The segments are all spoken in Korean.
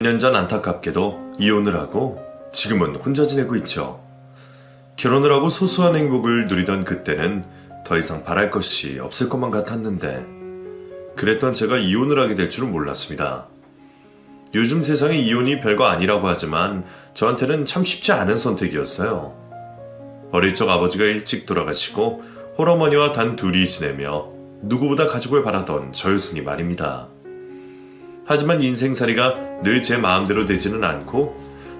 년 전 안타깝게도 이혼을 하고 지금은 혼자 지내고 있죠. 결혼을 하고 소소한 행복을 누리던 그때는 더 이상 바랄 것이 없을 것만 같았는데 그랬던 제가 이혼을 하게 될 줄은 몰랐습니다. 요즘 세상에 이혼이 별거 아니라고 하지만 저한테는 참 쉽지 않은 선택이었어요. 어릴 적 아버지가 일찍 돌아가시고 홀어머니와 단 둘이 지내며 누구보다 가족을 바라던 저였으니 말입니다. 하지만 인생살이가 늘 제 마음대로 되지는 않고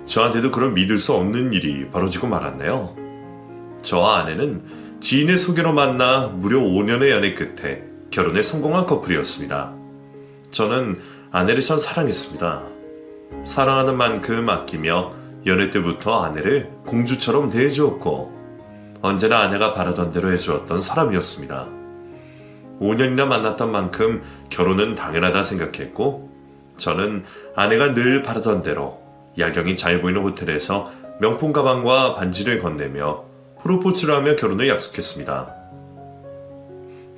저한테도 그런 믿을 수 없는 일이 벌어지고 말았네요. 저와 아내는 지인의 소개로 만나 무려 5년의 연애 끝에 결혼에 성공한 커플이었습니다. 저는 아내를 참 사랑했습니다. 사랑하는 만큼 아끼며 연애 때부터 아내를 공주처럼 대해주었고 언제나 아내가 바라던 대로 해주었던 사람이었습니다. 5년이나 만났던 만큼 결혼은 당연하다 생각했고 저는 아내가 늘 바라던 대로 야경이 잘 보이는 호텔에서 명품 가방과 반지를 건네며 프로포즈를 하며 결혼을 약속했습니다.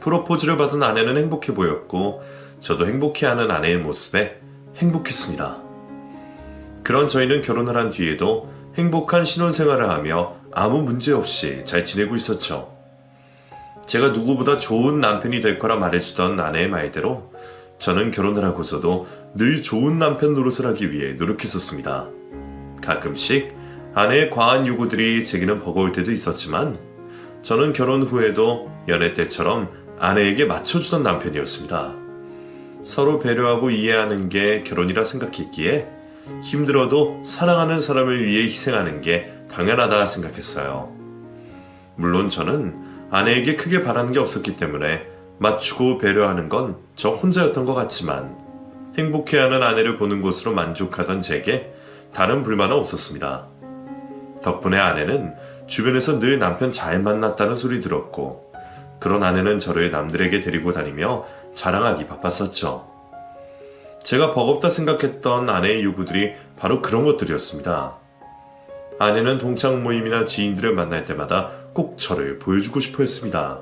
프로포즈를 받은 아내는 행복해 보였고 저도 행복해하는 아내의 모습에 행복했습니다. 그런 저희는 결혼을 한 뒤에도 행복한 신혼생활을 하며 아무 문제 없이 잘 지내고 있었죠. 제가 누구보다 좋은 남편이 될 거라 말해주던 아내의 말대로 저는 결혼을 하고서도 늘 좋은 남편 노릇을 하기 위해 노력했었습니다. 가끔씩 아내의 과한 요구들이 제게는 버거울 때도 있었지만 저는 결혼 후에도 연애 때처럼 아내에게 맞춰주던 남편이었습니다. 서로 배려하고 이해하는 게 결혼이라 생각했기에 힘들어도 사랑하는 사람을 위해 희생하는 게 당연하다 생각했어요. 물론 저는 아내에게 크게 바라는 게 없었기 때문에 맞추고 배려하는 건 저 혼자였던 것 같지만 행복해하는 아내를 보는 것으로 만족하던 제게 다른 불만은 없었습니다. 덕분에 아내는 주변에서 늘 남편 잘 만났다는 소리 들었고 그런 아내는 저를 남들에게 데리고 다니며 자랑하기 바빴었죠. 제가 버겁다 생각했던 아내의 요구들이 바로 그런 것들이었습니다. 아내는 동창 모임이나 지인들을 만날 때마다 꼭 저를 보여주고 싶어 했습니다.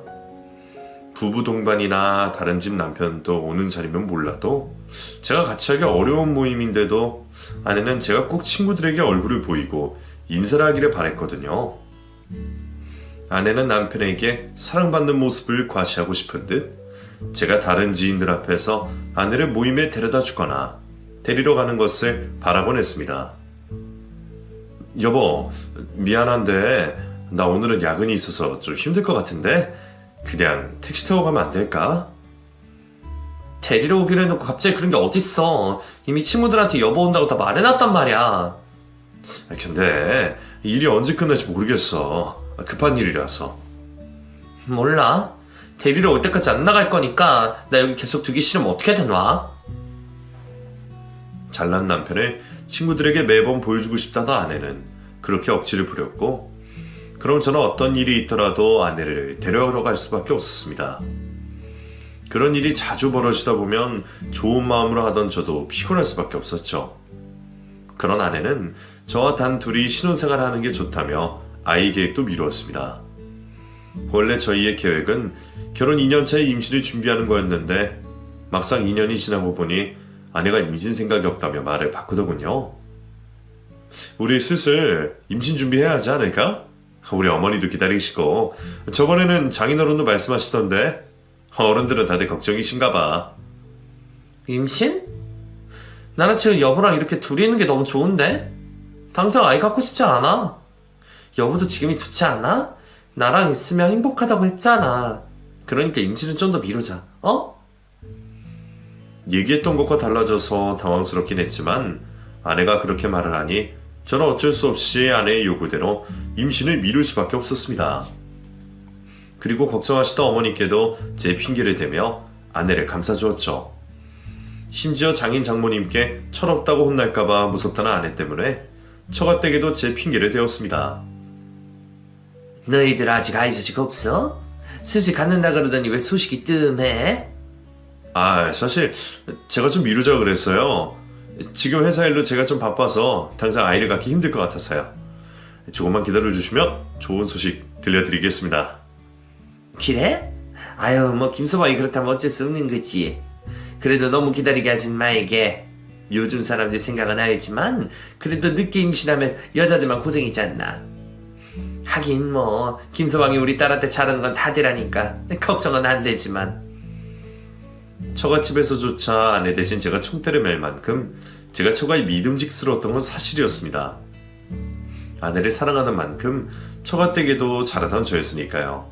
부부 동반이나 다른 집 남편도 오는 자리면 몰라도 제가 같이 하기 어려운 모임인데도 아내는 제가 꼭 친구들에게 얼굴을 보이고 인사를 하기를 바랬거든요. 아내는 남편에게 사랑받는 모습을 과시하고 싶은 듯 제가 다른 지인들 앞에서 아내를 모임에 데려다 주거나 데리러 가는 것을 바라곤 했습니다. 여보, 미안한데 나 오늘은 야근이 있어서 좀 힘들 것 같은데 그냥 택시 타고 가면 안 될까? 데리러 오기로 해놓고 갑자기 그런 게 어딨어. 이미 친구들한테 여보 온다고 다 말해놨단 말이야. 아, 근데 일이 언제 끝날지 모르겠어. 급한 일이라서. 몰라. 데리러 올 때까지 안 나갈 거니까 나 여기 계속 두기 싫으면 어떻게든 와. 잘난 남편을 친구들에게 매번 보여주고 싶다던 아내는 그렇게 억지를 부렸고 그럼 저는 어떤 일이 있더라도 아내를 데려러 갈 수밖에 없었습니다. 그런 일이 자주 벌어지다 보면 좋은 마음으로 하던 저도 피곤할 수밖에 없었죠. 그런 아내는 저와 단 둘이 신혼생활 하는 게 좋다며 아이 계획도 미루었습니다. 원래 저희의 계획은 결혼 2년차에 임신을 준비하는 거였는데 막상 2년이 지나고 보니 아내가 임신 생각이 없다며 말을 바꾸더군요. 우리 슬슬 임신 준비해야 하지 않을까? 우리 어머니도 기다리시고 저번에는 장인어른도 말씀하시던데 어른들은 다들 걱정이신가 봐. 임신? 나는 지금 여보랑 이렇게 둘이 있는 게 너무 좋은데? 당장 아이 갖고 싶지 않아. 여보도 지금이 좋지 않아? 나랑 있으면 행복하다고 했잖아. 그러니까 임신은 좀 더 미루자. 어? 얘기했던 것과 달라져서 당황스럽긴 했지만 아내가 그렇게 말을 하니 저는 어쩔 수 없이 아내의 요구대로 임신을 미룰 수밖에 없었습니다. 그리고 걱정하시던 어머니께도 제 핑계를 대며 아내를 감싸주었죠. 심지어 장인 장모님께 철없다고 혼날까봐 무섭다는 아내 때문에 처가댁에도 제 핑계를 대었습니다. 너희들 아직 아이 소식 없어? 슬슬 갖는다 그러더니 왜 소식이 뜸해? 아, 사실 제가 좀 미루자 그랬어요. 지금 회사 일로 제가 좀 바빠서 당장 아이를 갖기 힘들 것 같아서요. 조금만 기다려 주시면 좋은 소식 들려드리겠습니다. 그래? 아유 뭐 김서방이 그렇다면 어쩔 수 없는 거지. 그래도 너무 기다리게 하진 말게. 요즘 사람들 생각은 알지만 그래도 늦게 임신하면 여자들만 고생이지 않나. 하긴 뭐 김서방이 우리 딸한테 잘하는 건 다들하니까 걱정은 안 되지만 처갓집에서조차 아내 대신 제가 총대를 맬 만큼 제가 처가에 믿음직스러웠던 건 사실이었습니다. 아내를 사랑하는 만큼 처가댁에도 잘하던 저였으니까요.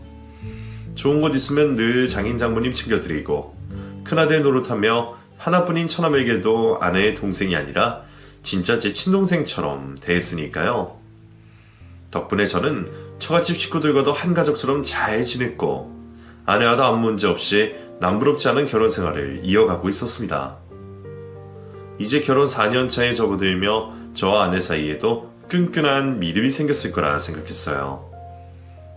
좋은 것 있으면 늘 장인 장모님 챙겨드리고 큰아들 노릇하며 하나뿐인 처남에게도 아내의 동생이 아니라 진짜 제 친동생처럼 대했으니까요. 덕분에 저는 처갓집 식구들과도 한 가족처럼 잘 지냈고 아내와도 아무 문제 없이 남부럽지 않은 결혼 생활을 이어가고 있었습니다. 이제 결혼 4년 차에 접어들며 저와 아내 사이에도 끈끈한 믿음이 생겼을 거라 생각했어요.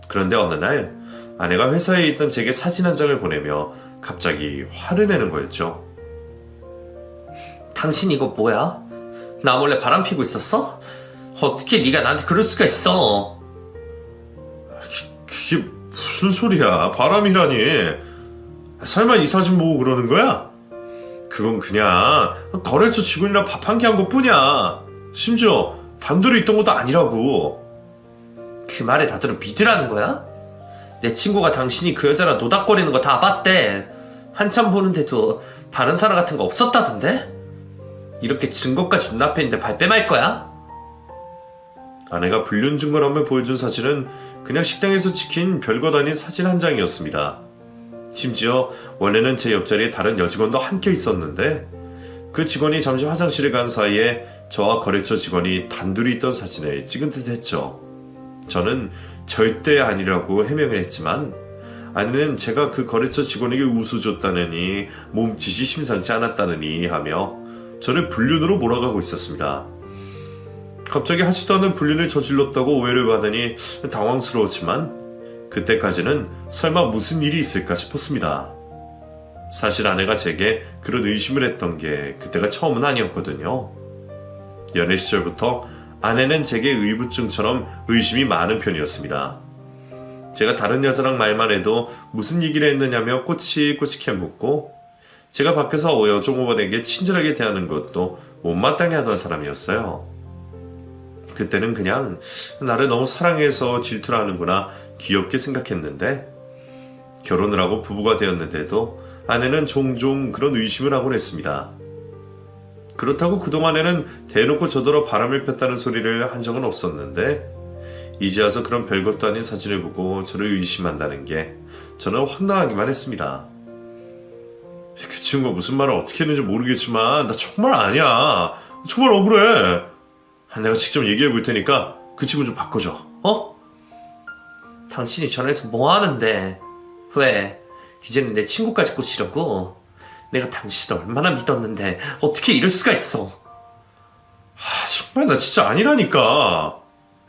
그런데 어느 날 아내가 회사에 있던 제게 사진 한 장을 보내며 갑자기 화를 내는 거였죠. 당신 이거 뭐야? 나 몰래 바람 피고 있었어? 어떻게 네가 나한테 그럴 수가 있어? 그게 무슨 소리야? 바람이라니. 설마 이 사진 보고 그러는 거야? 그건 그냥 거래처 직원이랑 밥 한 끼 한 것 뿐이야. 심지어 단둘이 있던 것도 아니라고. 그 말에 다들 믿으라는 거야? 내 친구가 당신이 그 여자랑 노닥거리는 거 다 봤대. 한참 보는데도 다른 사람 같은 거 없었다던데? 이렇게 증거까지 눈앞에 있는데 발뺌할 거야? 아내가 불륜 증거를 한번 보여준 사진은 그냥 식당에서 찍힌 별것 아닌 사진 한 장이었습니다. 심지어 원래는 제 옆자리에 다른 여직원도 함께 있었는데 그 직원이 잠시 화장실에 간 사이에 저와 거래처 직원이 단둘이 있던 사진을 찍은 듯 했죠. 저는 절대 아니라고 해명을 했지만 아내는 제가 그 거래처 직원에게 웃어 줬다느니 몸짓이 심상치 않았다느니 하며 저를 불륜으로 몰아가고 있었습니다. 갑자기 하지도 않은 불륜을 저질렀다고 오해를 받으니 당황스러웠지만 그때까지는 설마 무슨 일이 있을까 싶었습니다. 사실 아내가 제게 그런 의심을 했던 게 그때가 처음은 아니었거든요. 연애 시절부터 아내는 제게 의부증처럼 의심이 많은 편이었습니다. 제가 다른 여자랑 말만 해도 무슨 얘기를 했느냐며 꼬치꼬치해 묻고 제가 밖에서 여종업원에게 친절하게 대하는 것도 못마땅해 하던 사람이었어요. 그때는 그냥 나를 너무 사랑해서 질투를 하는구나 귀엽게 생각했는데 결혼을 하고 부부가 되었는데도 아내는 종종 그런 의심을 하곤 했습니다. 그렇다고 그동안에는 대놓고 저더러 바람을 폈다는 소리를 한 적은 없었는데 이제 와서 그런 별것도 아닌 사진을 보고 저를 의심한다는 게 저는 황당하기만 했습니다. 그 친구가 무슨 말을 어떻게 했는지 모르겠지만 나 정말 아니야. 정말 억울해. 내가 직접 얘기해 볼 테니까 그 친구 좀 바꿔줘. 어? 당신이 전화해서 뭐 하는데? 왜? 이제는 내 친구까지 꼬시려고? 내가 당신을 얼마나 믿었는데 어떻게 이럴 수가 있어? 아, 정말 나 진짜 아니라니까.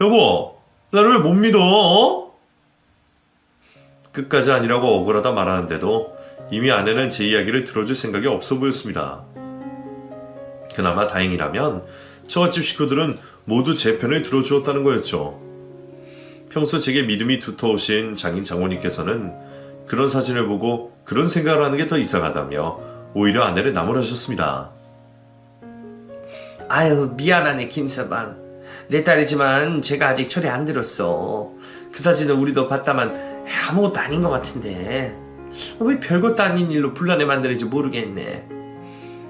여보, 나를 왜 못 믿어? 어? 끝까지 아니라고 억울하다 말하는데도 이미 아내는 제 이야기를 들어줄 생각이 없어 보였습니다. 그나마 다행이라면 처갓집 식구들은 모두 제 편을 들어주었다는 거였죠. 평소 제게 믿음이 두터우신 장인 장모님께서는 그런 사진을 보고 그런 생각을 하는 게 더 이상하다며 오히려 아내를 나무라셨습니다. 아유 미안하네 김서방 내 딸이지만 제가 아직 철이 안 들었어 그 사진은 우리도 봤다만 아무것도 아닌 것 같은데 왜 별것도 아닌 일로 분란을 만드는지 모르겠네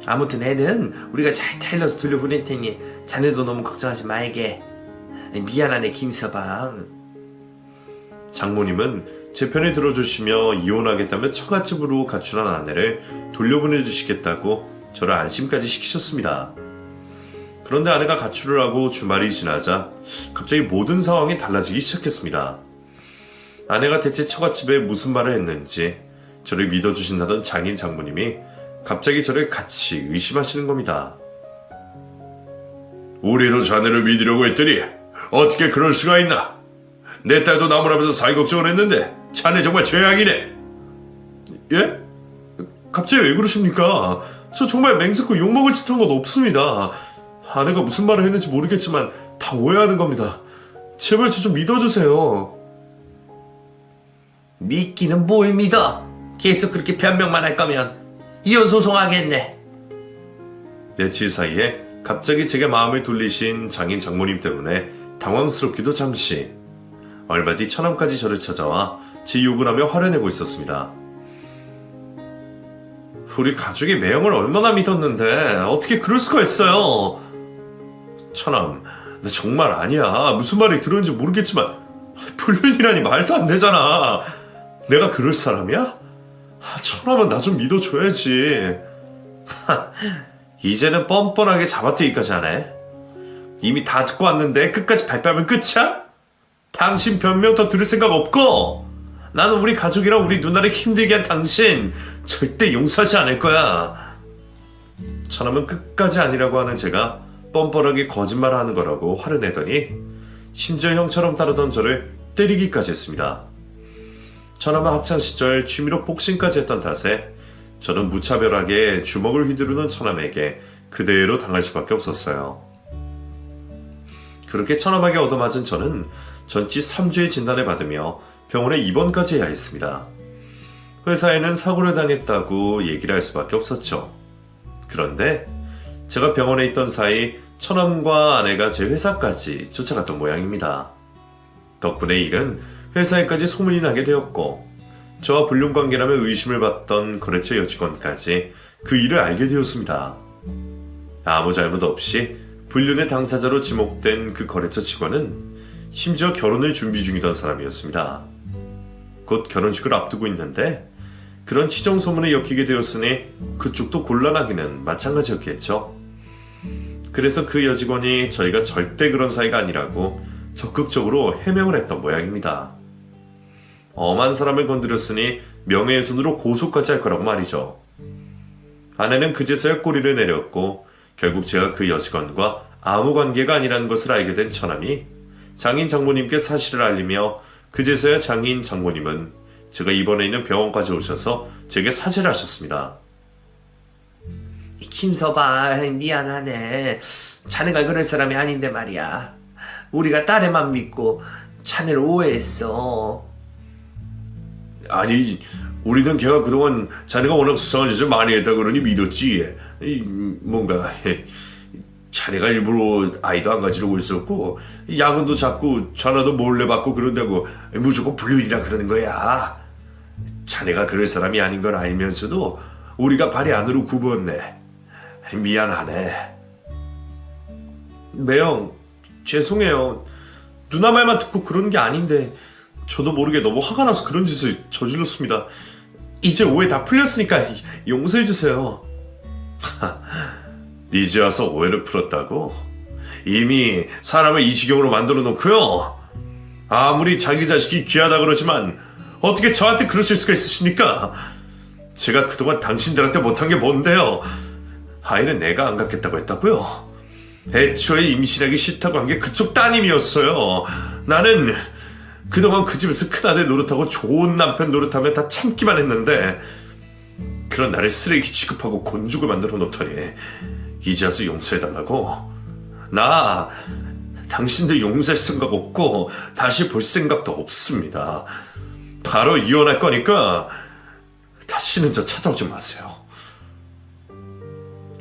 아무튼 애는 우리가 잘 타일러서 돌려보낼 테니 자네도 너무 걱정하지 말게 미안하네 김서방 장모님은 제 편을 들어주시며 이혼하겠다며 처갓집으로 가출한 아내를 돌려보내주시겠다고 저를 안심까지 시키셨습니다. 그런데 아내가 가출을 하고 주말이 지나자 갑자기 모든 상황이 달라지기 시작했습니다. 아내가 대체 처갓집에 무슨 말을 했는지 저를 믿어주신다던 장인 장모님이 갑자기 저를 같이 의심하시는 겁니다. 우리도 자네를 믿으려고 했더니 어떻게 그럴 수가 있나? 내 딸도 나무라면서 사이 걱정을 했는데 자네 정말 죄악이네. 예? 갑자기 왜 그러십니까? 저 정말 맹세코 욕먹을 짓한 건 없습니다. 아내가 무슨 말을 했는지 모르겠지만 다 오해하는 겁니다. 제발 저 좀 믿어주세요. 믿기는 뭘 믿어 계속 그렇게 변명만 할 거면 이혼 소송하겠네 며칠 사이에 갑자기 제게 마음을 돌리신 장인 장모님 때문에 당황스럽기도 잠시 얼마 뒤 처남까지 저를 찾아와 제 욕을 하며 화를 내고 있었습니다. 우리 가족이 매형을 얼마나 믿었는데 어떻게 그럴 수가 있어요? 처남, 나 정말 아니야. 무슨 말이 들었는지 모르겠지만 불륜이라니 말도 안 되잖아. 내가 그럴 사람이야? 아, 처남은 나좀 믿어줘야지. 이제는 뻔뻔하게 잡아떼기까지 하네. 이미 다 듣고 왔는데 끝까지 발뺌하면 끝이야? 당신 변명 더 들을 생각 없고 나는 우리 가족이랑 우리 누나를 힘들게 한 당신 절대 용서하지 않을 거야. 처남은 끝까지 아니라고 하는 제가 뻔뻔하게 거짓말하는 거라고 화를 내더니 심지어 형처럼 따르던 저를 때리기까지 했습니다. 처남은 학창 시절 취미로 복싱까지 했던 탓에 저는 무차별하게 주먹을 휘두르는 처남에게 그대로 당할 수밖에 없었어요. 그렇게 처남에게 얻어맞은 저는 전치 3주의 진단을 받으며 병원에 입원까지 해야 했습니다. 회사에는 사고를 당했다고 얘기를 할 수밖에 없었죠. 그런데 제가 병원에 있던 사이 처남과 아내가 제 회사까지 쫓아갔던 모양입니다. 덕분에 일은 회사에까지 소문이 나게 되었고 저와 불륜 관계라며 의심을 받던 거래처 여직원까지 그 일을 알게 되었습니다. 아무 잘못 없이 불륜의 당사자로 지목된 그 거래처 직원은 심지어 결혼을 준비 중이던 사람이었습니다. 곧 결혼식을 앞두고 있는데 그런 치정 소문에 엮이게 되었으니 그쪽도 곤란하기는 마찬가지였겠죠. 그래서 그 여직원이 저희가 절대 그런 사이가 아니라고 적극적으로 해명을 했던 모양입니다. 엄한 사람을 건드렸으니 명예훼손으로 고소까지 할 거라고 말이죠. 아내는 그제서야 꼬리를 내렸고 결국 제가 그 여직원과 아무 관계가 아니라는 것을 알게 된 처남이 장인 장모님께 사실을 알리며 그제서야 장인 장모님은 제가 입원해 있는 병원까지 오셔서 제게 사죄를 하셨습니다. 김서봐 미안하네 자네가 그럴 사람이 아닌데 말이야 우리가 딸애만 믿고 자네를 오해했어 아니 우리는 걔가 그동안 자네가 워낙 수상한 짓을 많이 했다 그러니 믿었지. 이, 뭔가 자네가 일부러 아이도 안 가지려고 있었고 야근도 자꾸 전화도 몰래 받고 그런다고 무조건 불륜이라 그러는 거야. 자네가 그럴 사람이 아닌 걸 알면서도 우리가 발이 안으로 굽었네. 미안하네. 매형 죄송해요. 누나 말만 듣고 그런 게 아닌데 저도 모르게 너무 화가 나서 그런 짓을 저질렀습니다 이제 오해 다 풀렸으니까 용서해 주세요 이제 와서 오해를 풀었다고? 이미 사람을 이 지경으로 만들어 놓고요. 아무리 자기 자식이 귀하다 그러지만 어떻게 저한테 그러실 수가 있으십니까? 제가 그동안 당신들한테 못한 게 뭔데요? 아이는 내가 안 갖겠다고 했다고요? 애초에 임신하기 싫다고 한 게 그쪽 따님이었어요. 나는 그동안 그 집에서 큰 아들 노릇하고 좋은 남편 노릇하며 다 참기만 했는데 그런 나를 쓰레기 취급하고 곤죽을 만들어 놓더니 이제 와서 용서해달라고? 나 당신들 용서할 생각 없고 다시 볼 생각도 없습니다. 바로 이혼할 거니까 다시는 저 찾아오지 마세요.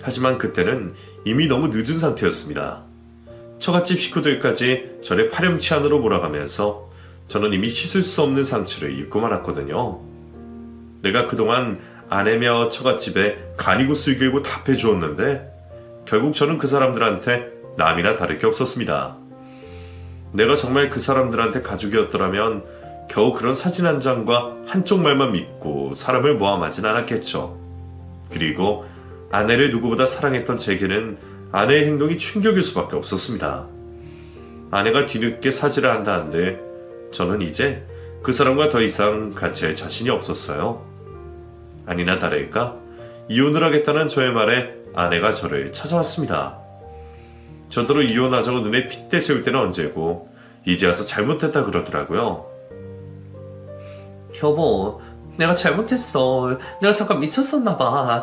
하지만 그때는 이미 너무 늦은 상태였습니다. 처갓집 식구들까지 저를 파렴치 안으로 몰아가면서 저는 이미 씻을 수 없는 상처를 입고 말았거든요. 내가 그동안 아내며 처갓집에 간이고 쓸개고 답해 주었는데 결국 저는 그 사람들한테 남이나 다를 게 없었습니다. 내가 정말 그 사람들한테 가족이었더라면 겨우 그런 사진 한 장과 한쪽 말만 믿고 사람을 모함하진 않았겠죠. 그리고 아내를 누구보다 사랑했던 제게는 아내의 행동이 충격일 수밖에 없었습니다. 아내가 뒤늦게 사지를 한다는데 저는 이제 그 사람과 더 이상 같이 할 자신이 없었어요. 아니나 다를까 이혼을 하겠다는 저의 말에 아내가 저를 찾아왔습니다. 저더러 이혼하자고 눈에 핏대 세울 때는 언제고 이제 와서 잘못했다 그러더라고요. 여보 내가 잘못했어 내가 잠깐 미쳤었나 봐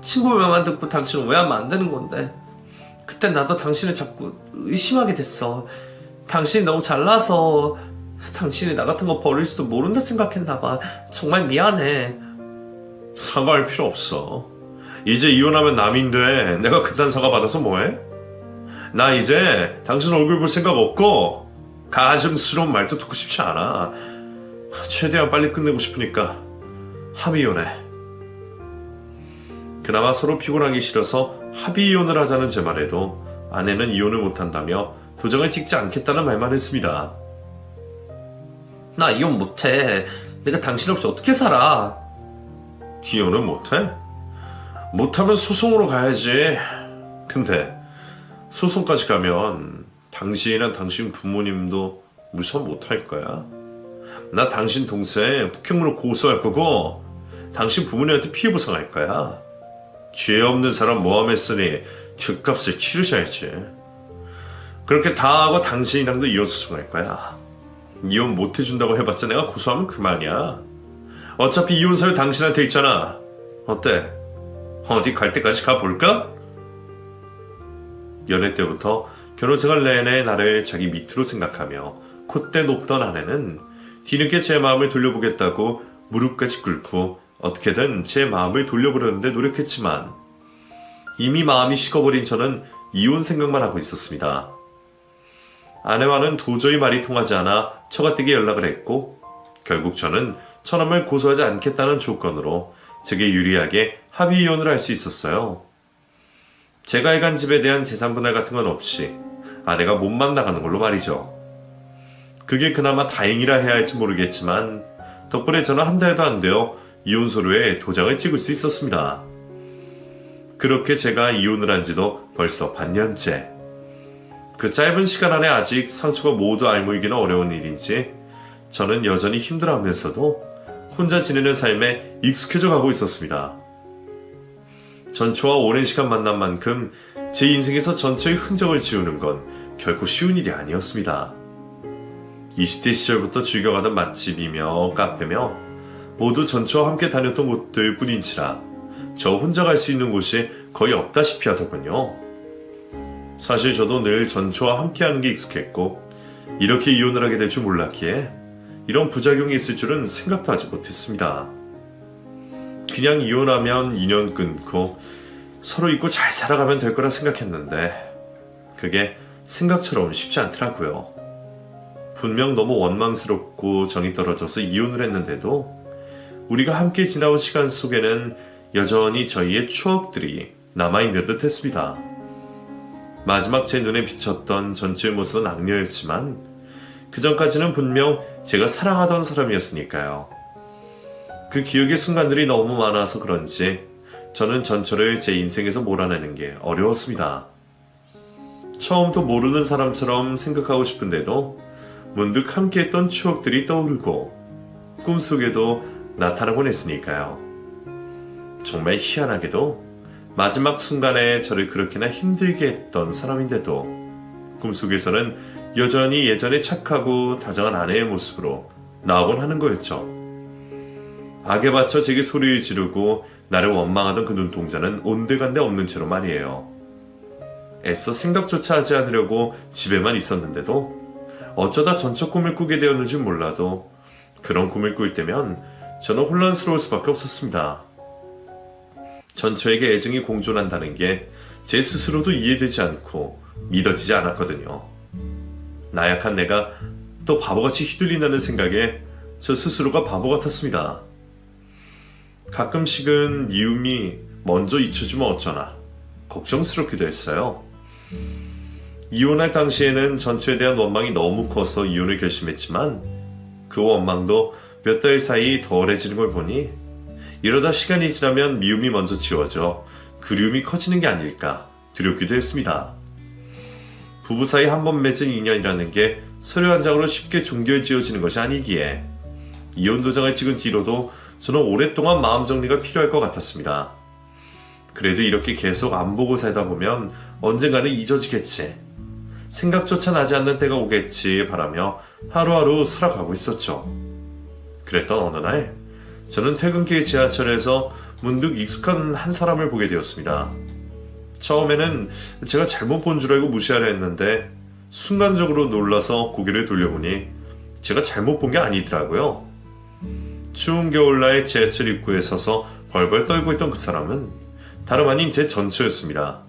친구 말만 듣고 당신을 오해하면 안 되는 건데 그때 나도 당신을 자꾸 의심하게 됐어 당신이 너무 잘나서 당신이 나 같은 거 버릴지도 모른다 생각했나 봐 정말 미안해 사과할 필요 없어. 이제 이혼하면 남인데 내가 그딴 사과 받아서 뭐해? 나 이제 당신 얼굴 볼 생각 없고 가증스러운 말도 듣고 싶지 않아. 최대한 빨리 끝내고 싶으니까 합의 이혼해. 그나마 서로 피곤하기 싫어서 합의 이혼을 하자는 제 말에도 아내는 이혼을 못한다며 도장을 찍지 않겠다는 말만 했습니다. 나 이혼 못해. 내가 당신 없이 어떻게 살아? 이혼을 못해? 못하면 소송으로 가야지. 근데 소송까지 가면 당신이랑 당신 부모님도 무선 못할 거야. 나 당신 동생 폭행으로 고소할 거고 당신 부모님한테 피해 보상할 거야. 죄 없는 사람 모함했으니 죄값을 치르셔야지. 그렇게 다 하고 당신이랑도 이혼 소송할 거야. 이혼 못 해준다고 해봤자 내가 고소하면 그만이야. 어차피 이혼 사유 당신한테 있잖아. 어때? 어디 갈 때까지 가볼까? 연애 때부터 결혼 생활 내내 나를 자기 밑으로 생각하며 콧대 높던 아내는 뒤늦게 제 마음을 돌려보겠다고 무릎까지 꿇고 어떻게든 제 마음을 돌려보려는데 노력했지만 이미 마음이 식어버린 저는 이혼 생각만 하고 있었습니다. 아내와는 도저히 말이 통하지 않아 처가댁에 연락을 했고 결국 저는 처남을 고소하지 않겠다는 조건으로 제게 유리하게 합의 이혼을 할 수 있었어요. 제가 해간 집에 대한 재산 분할 같은 건 없이 아내가 몸만 나가는 걸로 말이죠. 그게 그나마 다행이라 해야 할지 모르겠지만 덕분에 저는 한 달도 안 되어 이혼 서류에 도장을 찍을 수 있었습니다. 그렇게 제가 이혼을 한 지도 벌써 반년째. 그 짧은 시간 안에 아직 상처가 모두 알물기는 어려운 일인지 저는 여전히 힘들어하면서도 혼자 지내는 삶에 익숙해져 가고 있었습니다. 전초와 오랜 시간 만난 만큼 제 인생에서 전체의 흔적을 지우는 건 결코 쉬운 일이 아니었습니다. 20대 시절부터 즐겨가던 맛집이며 카페며 모두 전초와 함께 다녔던 곳들 뿐인지라 저 혼자 갈 수 있는 곳이 거의 없다시피 하더군요. 사실 저도 늘 전초와 함께하는 게 익숙했고 이렇게 이혼을 하게 될 줄 몰랐기에 이런 부작용이 있을 줄은 생각도 하지 못했습니다. 그냥 이혼하면 인연 끊고 서로 잊고 잘 살아가면 될 거라 생각했는데 그게 생각처럼 쉽지 않더라고요. 분명 너무 원망스럽고 정이 떨어져서 이혼을 했는데도 우리가 함께 지나온 시간 속에는 여전히 저희의 추억들이 남아있는 듯 했습니다. 마지막 제 눈에 비쳤던 전체의 모습은 악녀였지만 그 전까지는 분명 제가 사랑하던 사람이었으니까요. 그 기억의 순간들이 너무 많아서 그런지 저는 전철을 제 인생에서 몰아내는 게 어려웠습니다. 처음부터 모르는 사람처럼 생각하고 싶은데도 문득 함께했던 추억들이 떠오르고 꿈속에도 나타나곤 했으니까요. 정말 희한하게도 마지막 순간에 저를 그렇게나 힘들게 했던 사람인데도 꿈속에서는 여전히 예전에 착하고 다정한 아내의 모습으로 나오곤 하는 거였죠. 악에 받쳐 제게 소리를 지르고 나를 원망하던 그 눈동자는 온데간데 없는 채로 말이에요. 애써 생각조차 하지 않으려고 집에만 있었는데도 어쩌다 전적 꿈을 꾸게 되었는지 몰라도 그런 꿈을 꿀 때면 저는 혼란스러울 수밖에 없었습니다. 전처에게 애증이 공존한다는 게 제 스스로도 이해되지 않고 믿어지지 않았거든요. 나약한 내가 또 바보같이 휘둘린다는 생각에 저 스스로가 바보 같았습니다. 가끔씩은 미움이 먼저 잊혀주면 어쩌나 걱정스럽기도 했어요. 이혼할 당시에는 전처에 대한 원망이 너무 커서 이혼을 결심했지만 그 원망도 몇 달 사이 덜해지는 걸 보니 이러다 시간이 지나면 미움이 먼저 지워져 그리움이 커지는 게 아닐까 두렵기도 했습니다. 부부 사이 한 번 맺은 인연이라는 게 서류 한 장으로 쉽게 종결 지어지는 것이 아니기에 이혼 도장을 찍은 뒤로도 저는 오랫동안 마음 정리가 필요할 것 같았습니다. 그래도 이렇게 계속 안 보고 살다 보면 언젠가는 잊어지겠지. 생각조차 나지 않는 때가 오겠지 바라며 하루하루 살아가고 있었죠. 그랬던 어느 날 저는 퇴근길 지하철에서 문득 익숙한 한 사람을 보게 되었습니다. 처음에는 제가 잘못 본 줄 알고 무시하려 했는데 순간적으로 놀라서 고개를 돌려보니 제가 잘못 본 게 아니더라고요. 추운 겨울날 지하철 입구에 서서 벌벌 떨고 있던 그 사람은 다름 아닌 제 전처였습니다.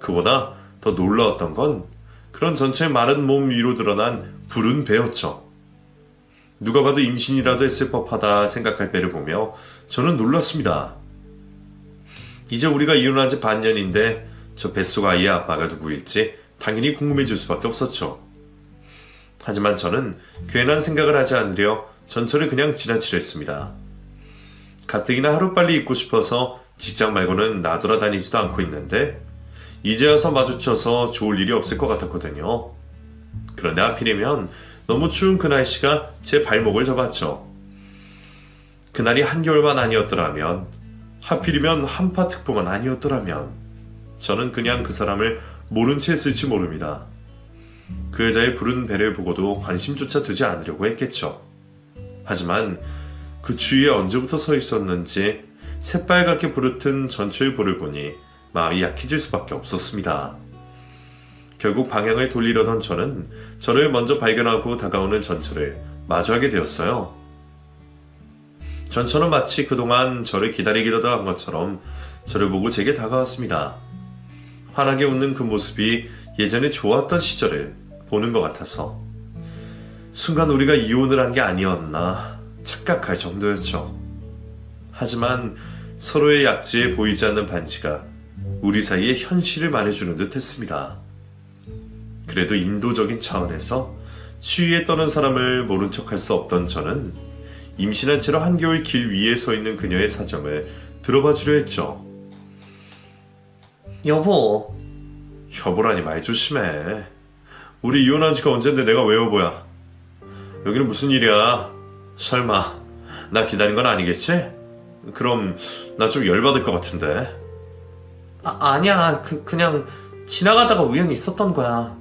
그보다 더 놀라웠던 건 그런 전처의 마른 몸 위로 드러난 푸른 배였죠. 누가 봐도 임신이라도 했을 법하다 생각할 배를 보며 저는 놀랐습니다. 이제 우리가 이혼한 지 반년인데 저 뱃속 아이의 아빠가 누구일지 당연히 궁금해질 수밖에 없었죠. 하지만 저는 괜한 생각을 하지 않으려 전철을 그냥 지나치려 했습니다. 가뜩이나 하루빨리 잊고 싶어서 직장 말고는 나돌아다니지도 않고 있는데 이제 와서 마주쳐서 좋을 일이 없을 것 같았거든요. 그런데 하필이면 너무 추운 그 날씨가 제 발목을 잡았죠. 그날이 한겨울만 아니었더라면 하필이면 한파 특보만 아니었더라면 저는 그냥 그 사람을 모른 채 했을지 모릅니다. 그 여자의 부른 배를 보고도 관심조차 두지 않으려고 했겠죠. 하지만 그 주위에 언제부터 서 있었는지 새빨갛게 부르튼 전초의 볼을 보니 마음이 약해질 수밖에 없었습니다. 결국 방향을 돌리려던 저는 저를 먼저 발견하고 다가오는 전철을 마주하게 되었어요. 전철은 마치 그동안 저를 기다리기라도 한 것처럼 저를 보고 제게 다가왔습니다. 환하게 웃는 그 모습이 예전에 좋았던 시절을 보는 것 같아서 순간 우리가 이혼을 한 게 아니었나 착각할 정도였죠. 하지만 서로의 약지에 보이지 않는 반지가 우리 사이의 현실을 말해주는 듯 했습니다. 그래도 인도적인 차원에서 추위에 떠는 사람을 모른 척할 수 없던 저는 임신한 채로 한겨울 길 위에 서 있는 그녀의 사정을 들어봐 주려 했죠. 여보, 여보라니 말 조심해. 우리 이혼한 지가 언젠데 내가 왜 여보야? 여기는 무슨 일이야? 설마 나 기다린 건 아니겠지? 그럼 나 좀 열받을 것 같은데. 아, 아니야. 그, 그냥 지나가다가 우연히 있었던 거야.